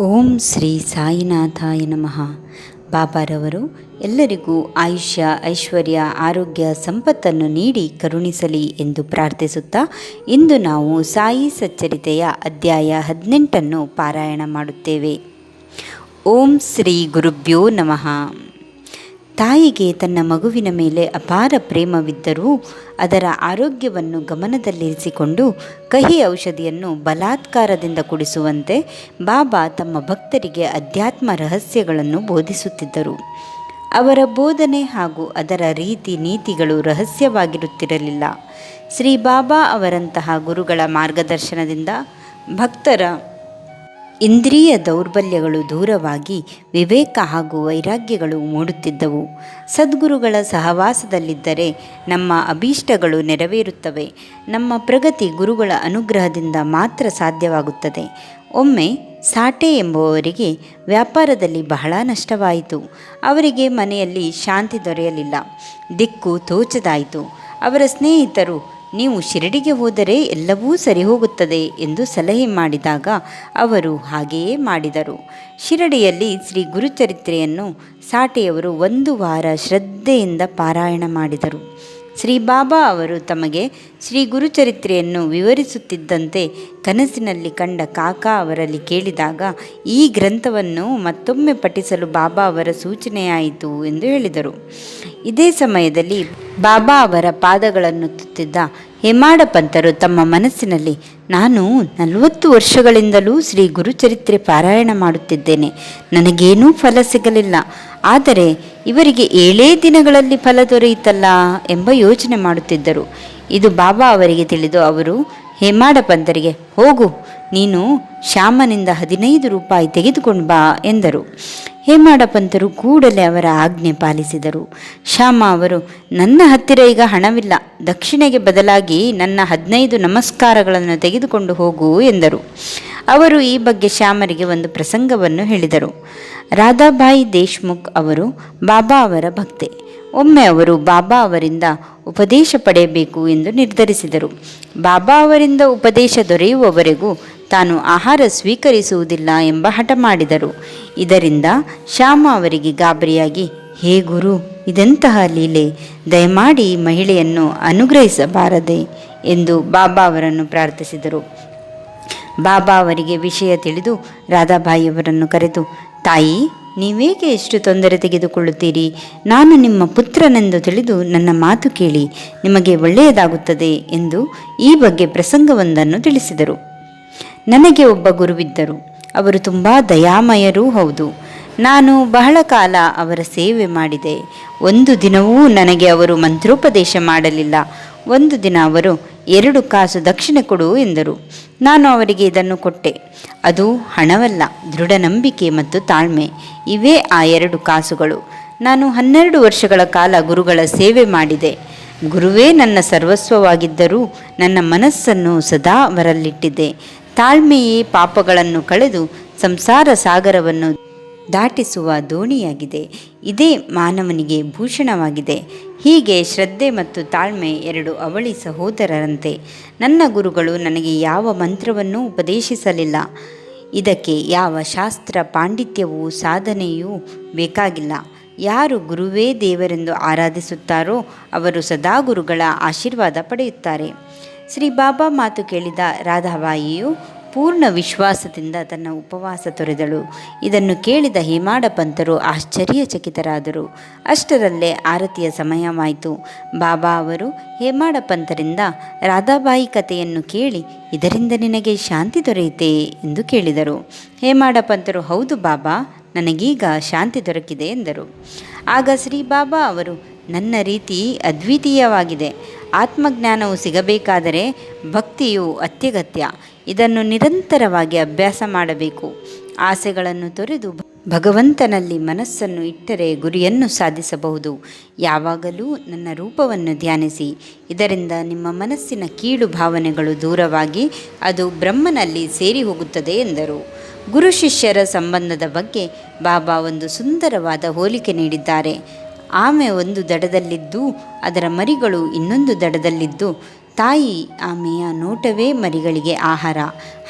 ಓಂ ಶ್ರೀ ಸಾಯಿನಾಥಾಯ ನಮಃ. ಬಾಬಾರವರು ಎಲ್ಲರಿಗೂ ಆಯುಷ್ಯ, ಐಶ್ವರ್ಯ, ಆರೋಗ್ಯ, ಸಂಪತ್ತನ್ನು ನೀಡಿ ಕರುಣಿಸಲಿ ಎಂದು ಪ್ರಾರ್ಥಿಸುತ್ತಾ ಇಂದು ನಾವು ಸಾಯಿ ಸಚ್ಚರಿತೆಯ ಅಧ್ಯಾಯ ಹದಿನೆಂಟನ್ನು ಪಾರಾಯಣ ಮಾಡುತ್ತೇವೆ. ಓಂ ಶ್ರೀ ಗುರುಭ್ಯೋ ನಮಃ. ತಾಯಿಗೆ ತನ್ನ ಮಗುವಿನ ಮೇಲೆ ಅಪಾರ ಪ್ರೇಮವಿದ್ದರೂ ಅದರ ಆರೋಗ್ಯವನ್ನು ಗಮನದಲ್ಲಿರಿಸಿಕೊಂಡು ಕಹಿ ಔಷಧಿಯನ್ನು ಬಲಾತ್ಕಾರದಿಂದ ಕುಡಿಸುವಂತೆ ಬಾಬಾ ತಮ್ಮ ಭಕ್ತರಿಗೆ ಅಧ್ಯಾತ್ಮ ರಹಸ್ಯಗಳನ್ನು ಬೋಧಿಸುತ್ತಿದ್ದರು. ಅವರ ಬೋಧನೆ ಹಾಗೂ ಅದರ ರೀತಿ ನೀತಿಗಳು ರಹಸ್ಯವಾಗಿರುತ್ತಿರಲಿಲ್ಲ. ಶ್ರೀ ಬಾಬಾ ಅವರಂತಹ ಗುರುಗಳ ಮಾರ್ಗದರ್ಶನದಿಂದ ಭಕ್ತರ ಇಂದ್ರಿಯ ದೌರ್ಬಲ್ಯಗಳು ದೂರವಾಗಿ ವಿವೇಕ ಹಾಗೂ ವೈರಾಗ್ಯಗಳು ಮೂಡುತ್ತಿದ್ದವು. ಸದ್ಗುರುಗಳ ಸಹವಾಸದಲ್ಲಿದ್ದರೆ ನಮ್ಮ ಅಭೀಷ್ಟಗಳು ನೆರವೇರುತ್ತವೆ. ನಮ್ಮ ಪ್ರಗತಿ ಗುರುಗಳ ಅನುಗ್ರಹದಿಂದ ಮಾತ್ರ ಸಾಧ್ಯವಾಗುತ್ತದೆ. ಒಮ್ಮೆ ಸಾಟೆ ಎಂಬುವವರಿಗೆ ವ್ಯಾಪಾರದಲ್ಲಿ ಬಹಳ ನಷ್ಟವಾಯಿತು. ಅವರಿಗೆ ಮನೆಯಲ್ಲಿ ಶಾಂತಿ ದೊರೆಯಲಿಲ್ಲ. ದಿಕ್ಕು ತೋಚದಾಯಿತು. ಅವರ ಸ್ನೇಹಿತರು ನೀವು ಶಿರಡಿಗೆ ಹೋದರೆ ಎಲ್ಲವೂ ಸರಿ ಹೋಗುತ್ತದೆ ಎಂದು ಸಲಹೆ ಮಾಡಿದಾಗ ಅವರು ಹಾಗೆಯೇ ಮಾಡಿದರು. ಶಿರಡಿಯಲ್ಲಿ ಶ್ರೀ ಗುರುಚರಿತ್ರೆಯನ್ನು ಸಾಟೆಯವರು ಒಂದು ವಾರ ಶ್ರದ್ಧೆಯಿಂದ ಪಾರಾಯಣ ಮಾಡಿದರು. ಶ್ರೀ ಬಾಬಾ ಅವರು ತಮಗೆ ಶ್ರೀ ಗುರುಚರಿತ್ರೆಯನ್ನು ವಿವರಿಸುತ್ತಿದ್ದಂತೆ ಕನಸಿನಲ್ಲಿ ಕಂಡ ಕಾಕಾ ಅವರಲ್ಲಿ ಕೇಳಿದಾಗ, ಈ ಗ್ರಂಥವನ್ನು ಮತ್ತೊಮ್ಮೆ ಪಠಿಸಲು ಬಾಬಾ ಅವರ ಸೂಚನೆಯಾಯಿತು ಎಂದು ಹೇಳಿದರು. ಇದೇ ಸಮಯದಲ್ಲಿ ಬಾಬಾ ಅವರ ಪಾದಗಳನ್ನು ತುತ್ತಿದ್ದ ಹೇಮಾಡ ಪಂತರು ತಮ್ಮ ಮನಸ್ಸಿನಲ್ಲಿ, ನಾನು ನಲವತ್ತು ವರ್ಷಗಳಿಂದಲೂ ಶ್ರೀ ಗುರುಚರಿತ್ರೆ ಪಾರಾಯಣ ಮಾಡುತ್ತಿದ್ದೇನೆ. ನನಗೇನೂ ಫಲ ಸಿಗಲಿಲ್ಲ. ಆದರೆ ಇವರಿಗೆ ಏಳೇ ದಿನಗಳಲ್ಲಿ ಫಲ ದೊರೆಯಿತಲ್ಲ? ಎಂಬ ಯೋಚನೆ ಮಾಡುತ್ತಿದ್ದರು. ಇದು ಬಾಬಾ ಅವರಿಗೆ ತಿಳಿದು, ಅವರು ಹೇಮಾಡ ಪಂದರಿಗೆ ಹೋಗು, ನೀನು ಶ್ಯಾಮನಿಂದ ಹದಿನೈದು ರೂಪಾಯಿ ತೆಗೆದುಕೊಂಡು ಬಾ ಎಂದರು. ಹೇಮಾಡ ಪಂತರು ಕೂಡಲೇ ಅವರ ಆಜ್ಞೆ ಪಾಲಿಸಿದರು. ಶ್ಯಾಮ ಅವರು, ನನ್ನ ಹತ್ತಿರ ಈಗ ಹಣವಿಲ್ಲ, ದಕ್ಷಿಣೆಗೆ ಬದಲಾಗಿ ನನ್ನ ಹದಿನೈದು ನಮಸ್ಕಾರಗಳನ್ನು ತೆಗೆದುಕೊಂಡು ಹೋಗು ಎಂದರು. ಅವರು ಈ ಬಗ್ಗೆ ಶ್ಯಾಮರಿಗೆ ಒಂದು ಪ್ರಸಂಗವನ್ನು ಹೇಳಿದರು. ರಾಧಾಬಾಯಿ ದೇಶ್ಮುಖ್ ಅವರು, ಬಾಬಾ ಅವರ ಭಕ್ತೆ. ಒಮ್ಮೆ ಅವರು, ಬಾಬಾ ಅವರಿಂದ ಉಪದೇಶ ಪಡೆಯಬೇಕು ಎಂದು ನಿರ್ಧರಿಸಿದರು. ಬಾಬಾ ಅವರಿಂದ ಉಪದೇಶ ದೊರೆಯುವವರೆಗೂ ತಾನು ಆಹಾರ ಸ್ವೀಕರಿಸುವುದಿಲ್ಲ ಎಂಬ ಹಠ ಮಾಡಿದರು. ಇದರಿಂದ ಶ್ಯಾಮ ಅವರಿಗೆ ಗಾಬರಿಯಾಗಿ, ಹೇ ಗುರು, ಇದೆಂತಹ ಲೀಲೆ? ದಯಮಾಡಿ ಮಹಿಳೆಯನ್ನು ಅನುಗ್ರಹಿಸಬಾರದೆ ಎಂದು ಬಾಬಾ ಅವರನ್ನು ಪ್ರಾರ್ಥಿಸಿದರು. ಬಾಬಾ ಅವರಿಗೆ ವಿಷಯ ತಿಳಿದು ರಾಧಾಬಾಯಿಯವರನ್ನು ಕರೆದು, ತಾಯಿ ನೀವೇಕೆ ಎಷ್ಟು ತೊಂದರೆ ತೆಗೆದುಕೊಳ್ಳುತ್ತೀರಿ? ನಾನು ನಿಮ್ಮ ಪುತ್ರನೆಂದು ತಿಳಿದು ನನ್ನ ಮಾತು ಕೇಳಿ ನಿಮಗೆ ಒಳ್ಳೆಯದಾಗುತ್ತದೆ ಎಂದು ಈ ಬಗ್ಗೆ ಪ್ರಸಂಗವೊಂದನ್ನು ತಿಳಿಸಿದರು. ನನಗೆ ಒಬ್ಬ ಗುರುವಿದ್ದರು. ಅವರು ತುಂಬ ದಯಾಮಯರೂ ಹೌದು. ನಾನು ಬಹಳ ಕಾಲ ಅವರ ಸೇವೆ ಮಾಡಿದೆ. ಒಂದು ದಿನವೂ ನನಗೆ ಅವರು ಮಂತ್ರೋಪದೇಶ ಮಾಡಲಿಲ್ಲ. ಒಂದು ದಿನ ಅವರು ಎರಡು ಕಾಸು ದಕ್ಷಿಣ ಕೊಡು ಎಂದರು. ನಾನು ಅವರಿಗೆ ಇದನ್ನು ಕೊಟ್ಟೆ. ಅದು ಹಣವಲ್ಲ ದೃಢ ನಂಬಿಕೆ ಮತ್ತು ತಾಳ್ಮೆ. ಇವೇ ಆ ಎರಡು ಕಾಸುಗಳು. ನಾನು ಹನ್ನೆರಡು ವರ್ಷಗಳ ಕಾಲ ಗುರುಗಳ ಸೇವೆ ಮಾಡಿದೆ. ಗುರುವೇ ನನ್ನ ಸರ್ವಸ್ವವಾಗಿದ್ದರೂ ನನ್ನ ಮನಸ್ಸನ್ನು ಸದಾ ಅವರಲ್ಲಿಟ್ಟಿದ್ದೆ ತಾಳ್ಮೆಯೇ ಪಾಪಗಳನ್ನು ಕಳೆದು ಸಂಸಾರ ಸಾಗರವನ್ನು ದಾಟಿಸುವ ದೋಣಿಯಾಗಿದೆ. ಇದೇ ಮಾನವನಿಗೆ ಭೂಷಣವಾಗಿದೆ. ಹೀಗೆ ಶ್ರದ್ಧೆ ಮತ್ತು ತಾಳ್ಮೆ ಎರಡು ಅವಳಿ ಸಹೋದರರಂತೆ. ನನ್ನ ಗುರುಗಳು ನನಗೆ ಯಾವ ಮಂತ್ರವನ್ನೂ ಉಪದೇಶಿಸಲಿಲ್ಲ. ಇದಕ್ಕೆ ಯಾವ ಶಾಸ್ತ್ರ ಪಾಂಡಿತ್ಯವೂ ಸಾಧನೆಯೂ ಬೇಕಾಗಿಲ್ಲ. ಯಾರು ಗುರುವೇ ದೇವರೆಂದು ಆರಾಧಿಸುತ್ತಾರೋ ಅವರು ಸದಾ ಗುರುಗಳ ಆಶೀರ್ವಾದ ಪಡೆಯುತ್ತಾರೆ. ಶ್ರೀ ಬಾಬಾ ಮಾತು ಕೇಳಿದ ರಾಧಾಬಾಯಿಯು ಪೂರ್ಣ ವಿಶ್ವಾಸದಿಂದ ತನ್ನ ಉಪವಾಸ ತೊರೆದಳು. ಇದನ್ನು ಕೇಳಿದ ಹೇಮಾಡ ಪಂತರು ಆಶ್ಚರ್ಯಚಕಿತರಾದರು. ಅಷ್ಟರಲ್ಲೇ ಆರತಿಯ ಸಮಯವಾಯಿತು. ಬಾಬಾ ಅವರು ಹೇಮಾಡ ಪಂತರಿಂದ ರಾಧಾಬಾಯಿ ಕಥೆಯನ್ನು ಕೇಳಿ, ಇದರಿಂದ ನಿನಗೆ ಶಾಂತಿ ದೊರೆಯುತ್ತೆ ಎಂದು ಕೇಳಿದರು. ಹೇಮಾಡ ಪಂತರು, ಹೌದು ಬಾಬಾ, ನನಗೀಗ ಶಾಂತಿ ದೊರಕಿದೆ ಎಂದರು. ಆಗ ಶ್ರೀ ಬಾಬಾ ಅವರು, ನನ್ನ ರೀತಿ ಅದ್ವಿತೀಯವಾಗಿದೆ. ಆತ್ಮಜ್ಞಾನವು ಸಿಗಬೇಕಾದರೆ ಭಕ್ತಿಯು ಅತ್ಯಗತ್ಯ. ಇದನ್ನು ನಿರಂತರವಾಗಿ ಅಭ್ಯಾಸ ಮಾಡಬೇಕು. ಆಸೆಗಳನ್ನು ತೊರೆದು ಭಗವಂತನಲ್ಲಿ ಮನಸ್ಸನ್ನು ಇಟ್ಟರೆ ಗುರಿಯನ್ನು ಸಾಧಿಸಬಹುದು. ಯಾವಾಗಲೂ ನನ್ನ ರೂಪವನ್ನು ಧ್ಯಾನಿಸಿ. ಇದರಿಂದ ನಿಮ್ಮ ಮನಸ್ಸಿನ ಕೀಳು ಭಾವನೆಗಳು ದೂರವಾಗಿ ಅದು ಬ್ರಹ್ಮನಲ್ಲಿ ಸೇರಿ ಹೋಗುತ್ತದೆ ಎಂದರು. ಗುರು ಶಿಷ್ಯರ ಸಂಬಂಧದ ಬಗ್ಗೆ ಬಾಬಾ ಒಂದು ಸುಂದರವಾದ ಹೋಲಿಕೆ ನೀಡಿದ್ದಾರೆ. ಆಮೆ ಒಂದು ದಡದಲ್ಲಿದ್ದು, ಅದರ ಮರಿಗಳು ಇನ್ನೊಂದು ದಡದಲ್ಲಿದ್ದು ತಾಯಿ ಆಮೆಯ ನೋಟವೇ ಮರಿಗಳಿಗೆ ಆಹಾರ.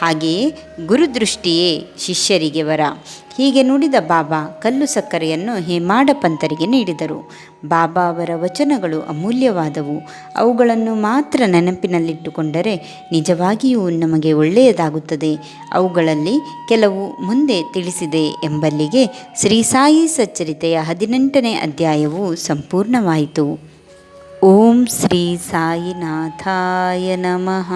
ಹಾಗೆಯೇ ಗುರುದೃಷ್ಟಿಯೇ ಶಿಷ್ಯರಿಗೆ ವರ. ಹೀಗೆ ನುಡಿದ ಬಾಬಾ ಕಲ್ಲು ಸಕ್ಕರೆಯನ್ನು ಹೇಮಾಡ ಪಂತರಿಗೆ ನೀಡಿದರು. ಬಾಬಾ ಅವರ ವಚನಗಳು ಅಮೂಲ್ಯವಾದವು. ಅವುಗಳನ್ನು ಮಾತ್ರ ನೆನಪಿನಲ್ಲಿಟ್ಟುಕೊಂಡರೆ ನಿಜವಾಗಿಯೂ ನಮಗೆ ಒಳ್ಳೆಯದಾಗುತ್ತದೆ. ಅವುಗಳಲ್ಲಿ ಕೆಲವು ಮುಂದೆ ತಿಳಿಸಿದೆ ಎಂಬಲ್ಲಿಗೆ ಶ್ರೀ ಸಾಯಿ ಸಚ್ಚರಿತೆಯ ಹದಿನೆಂಟನೇ ಅಧ್ಯಾಯವು ಸಂಪೂರ್ಣವಾಯಿತು. ಓಂ ಶ್ರೀ ಸಾಯಿನಾಥಾಯ ನಮಃ